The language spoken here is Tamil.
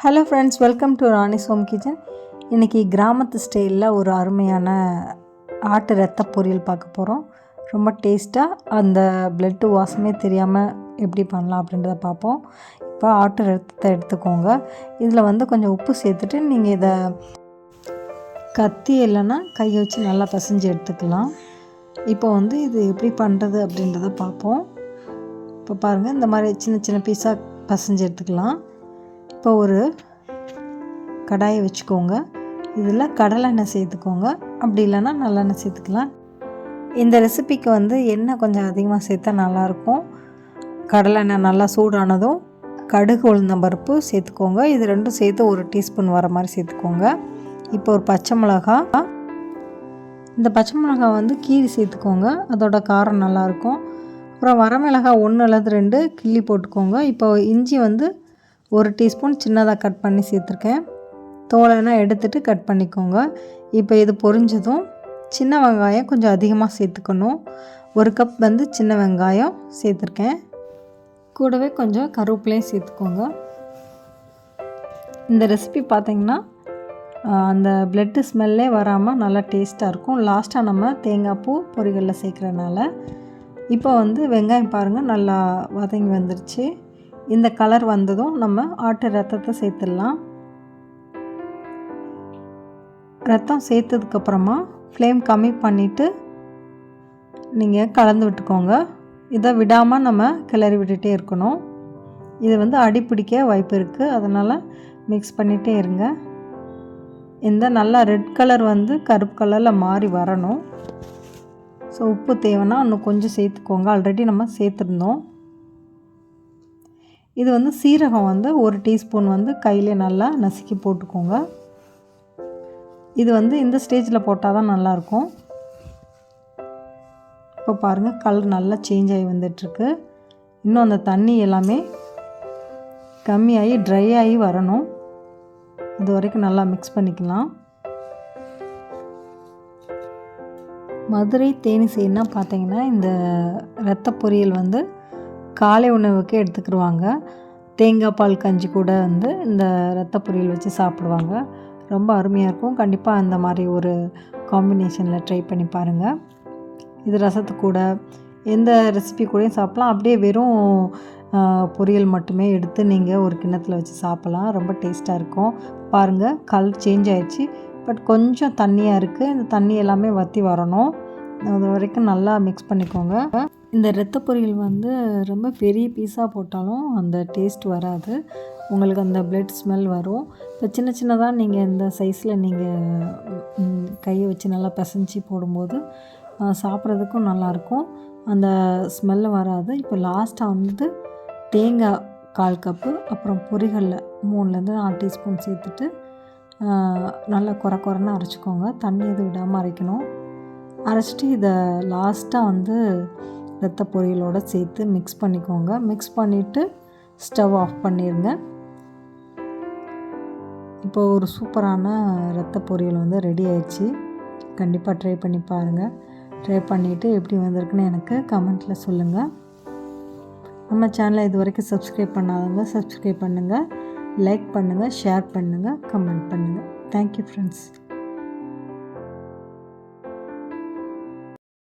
Hello friends welcome to Rani home kitchen இன்றைக்கி கிராமத்து ஸ்டைலில் ஒரு அருமையான ஆட்டு ரத்த பொரியல் பார்க்க போகிறோம் ரொம்ப டேஸ்ட்டாக அந்த பிளட்டு வாசமே தெரியாமல் எப்படி பண்ணலாம் அப்படின்றத பார்ப்போம். இப்போ ஆட்டு ரத்தத்தை எடுத்துக்கோங்க. இதில் வந்து கொஞ்சம் உப்பு சேர்த்துட்டு நீங்கள் இதை கத்தி இல்லைன்னா கையை வச்சு நல்லா பசைஞ்சு எடுத்துக்கலாம். இப்போ வந்து இது எப்படி பண்ணுறது அப்படின்றத பார்ப்போம். இப்போ பாருங்கள் இந்த மாதிரி சின்ன சின்ன பீஸாக பசைஞ்சு எடுத்துக்கலாம். இப்போ ஒரு கடாயை வச்சுக்கோங்க. இதில் கடலெண்ணெய் சேர்த்துக்கோங்க. அப்படி இல்லைன்னா நல்லெண்ணெய் சேர்த்துக்கலாம். இந்த ரெசிபிக்கு வந்து எண்ணெய் கொஞ்சம் அதிகமாக சேர்த்தா நல்லாயிருக்கும். கடலெண்ணெய் நல்லா சூடானதும் கடுகு உளுந்தம்பருப்பு சேர்த்துக்கோங்க. இது ரெண்டும் சேர்த்து ஒரு டீஸ்பூன் வர மாதிரி சேர்த்துக்கோங்க. இப்போ ஒரு பச்சை மிளகா. இந்த பச்சை மிளகா வந்து கீரி சேர்த்துக்கோங்க. அதோட காரம் நல்லாயிருக்கும். அப்புறம் வரமிளகாய் ஒன்று அல்லது ரெண்டு கிள்ளி போட்டுக்கோங்க. இப்போ இஞ்சி வந்து ஒரு டீஸ்பூன் சின்னதாக கட் பண்ணி சேர்த்துருக்கேன். தோலைனா எடுத்துகிட்டு கட் பண்ணிக்கோங்க. இப்போ இது பொரிஞ்சதும் சின்ன வெங்காயம் கொஞ்சம் அதிகமாக சேர்த்துக்கணும். ஒரு கப் வந்து சின்ன வெங்காயம் சேர்த்துருக்கேன். கூடவே கொஞ்சம் கருவேப்பிலையும் சேர்த்துக்கோங்க. இந்த ரெசிபி பார்த்திங்கன்னா அந்த பிளட்டு ஸ்மெல்லே வராமல் நல்லா டேஸ்ட்டாக இருக்கும். லாஸ்ட்டாக நம்ம தேங்காய் பூ பொரிகளில் சேர்க்குறனால. இப்போ வந்து வெங்காயம் பாருங்கள் நல்லா வதங்கி வந்துருச்சு. இந்த கலர் வந்ததும் நம்ம ஆட்டு ரத்தத்தை சேர்த்துடலாம். ரத்தம் சேர்த்ததுக்கப்புறமா ஃப்ளேம் கம்மி பண்ணிவிட்டு நீங்கள் கலந்து விட்டுக்கோங்க. இதை விடாமல் நம்ம கிளறி விட்டுட்டே இருக்கணும். இது வந்து அடிப்பிடிக்க வாய்ப்பு இருக்குது அதனால் மிக்ஸ் பண்ணிகிட்டே இருங்க. இந்த நல்லா ரெட் கலர் வந்து கருப்பு கலரில் மாறி வரணும். ஸோ உப்பு தேவைன்னா இன்னும் கொஞ்சம் சேர்த்துக்கோங்க. ஆல்ரெடி நம்ம சேர்த்துருந்தோம். இது வந்து சீரகம் வந்து ஒரு டீஸ்பூன் வந்து கையிலே நல்லா நசுக்கி போட்டுக்கோங்க. இது வந்து இந்த ஸ்டேஜில் போட்டால் தான் நல்லாயிருக்கும். இப்போ பாருங்கள் கலர் நல்லா சேஞ்ச் ஆகி வந்துட்டுருக்கு. இன்னும் அந்த தண்ணி எல்லாமே கம்மியாகி ட்ரை ஆகி வரணும். இது வரைக்கும் நல்லா மிக்ஸ் பண்ணிக்கலாம். மதுரை தேனி செய்யணும்னா பார்த்தீங்கன்னா இந்த ரத்த பொரியல் வந்து காலை உணவுக்கு எடுத்துக்கிடுவாங்க தேங்காய் பால் கஞ்சி கூட வந்து இந்த ரத்த பொரியல் வச்சு சாப்பிடுவாங்க. ரொம்ப அருமையாக இருக்கும். கண்டிப்பாக அந்த மாதிரி ஒரு காம்பினேஷனில் ட்ரை பண்ணி பாருங்கள் இது ரசத்து கூட எந்த ரெசிபி கூடயும் சாப்பிட்லாம். அப்படியே வெறும் பொரியல் மட்டுமே எடுத்து நீங்கள் ஒரு கிண்ணத்தில் வச்சு சாப்பிட்லாம். ரொம்ப டேஸ்ட்டாக இருக்கும். பாருங்கள் கலர் சேஞ்ச் ஆயிடுச்சு. பட் கொஞ்சம் தண்ணியாக இருக்குது இந்த தண்ணி எல்லாமே வற்றி வரணும். அது வரைக்கும் நல்லா மிக்ஸ் பண்ணிக்கோங்க. இந்த ரத்த பொரியல் வந்து ரொம்ப பெரிய பீஸாக போட்டாலும் அந்த டேஸ்ட் வராது. உங்களுக்கு அந்த பிளட் ஸ்மெல் வரும். இப்போ சின்ன சின்னதாக நீங்கள் இந்த சைஸில் நீங்கள் கையை வச்சு நல்லா பிசைஞ்சி போடும்போது சாப்பிட்றதுக்கும் நல்லாயிருக்கும். அந்த ஸ்மெல்லு வராது. இப்போ லாஸ்ட்டாக வந்து தேங்காய் கால் கப்பு அப்புறம் பொரிகளில் மூணுலேருந்து நாலு டீஸ்பூன் சேர்த்துட்டு நல்லா குறை குறைன்னு அரைச்சிக்கோங்க. தண்ணி எதுவும் விடாமல் அரைக்கணும். அரைச்சிட்டு இதை லாஸ்ட்டாக வந்து ரத்த பொரியலோடு சேர்த்து மிக்ஸ் பண்ணிக்கோங்க. மிக்ஸ் பண்ணிவிட்டு ஸ்டவ் ஆஃப் பண்ணிடுங்க இப்போ ஒரு சூப்பரான ரத்த பொரியல் வந்து ரெடி ஆயிடுச்சு. கண்டிப்பாக ட்ரை பண்ணி பாருங்கள் ட்ரை பண்ணிவிட்டு எப்படி வந்திருக்குன்னு எனக்கு கமெண்ட்டில் சொல்லுங்கள் நம்ம சேனலை இது வரைக்கும் சப்ஸ்கிரைப் பண்ணாதவங்க சப்ஸ்கிரைப் பண்ணுங்கள் லைக் பண்ணுங்கள் ஷேர் பண்ணுங்கள் கமெண்ட் பண்ணுங்கள் தேங்க்யூ ஃப்ரெண்ட்ஸ்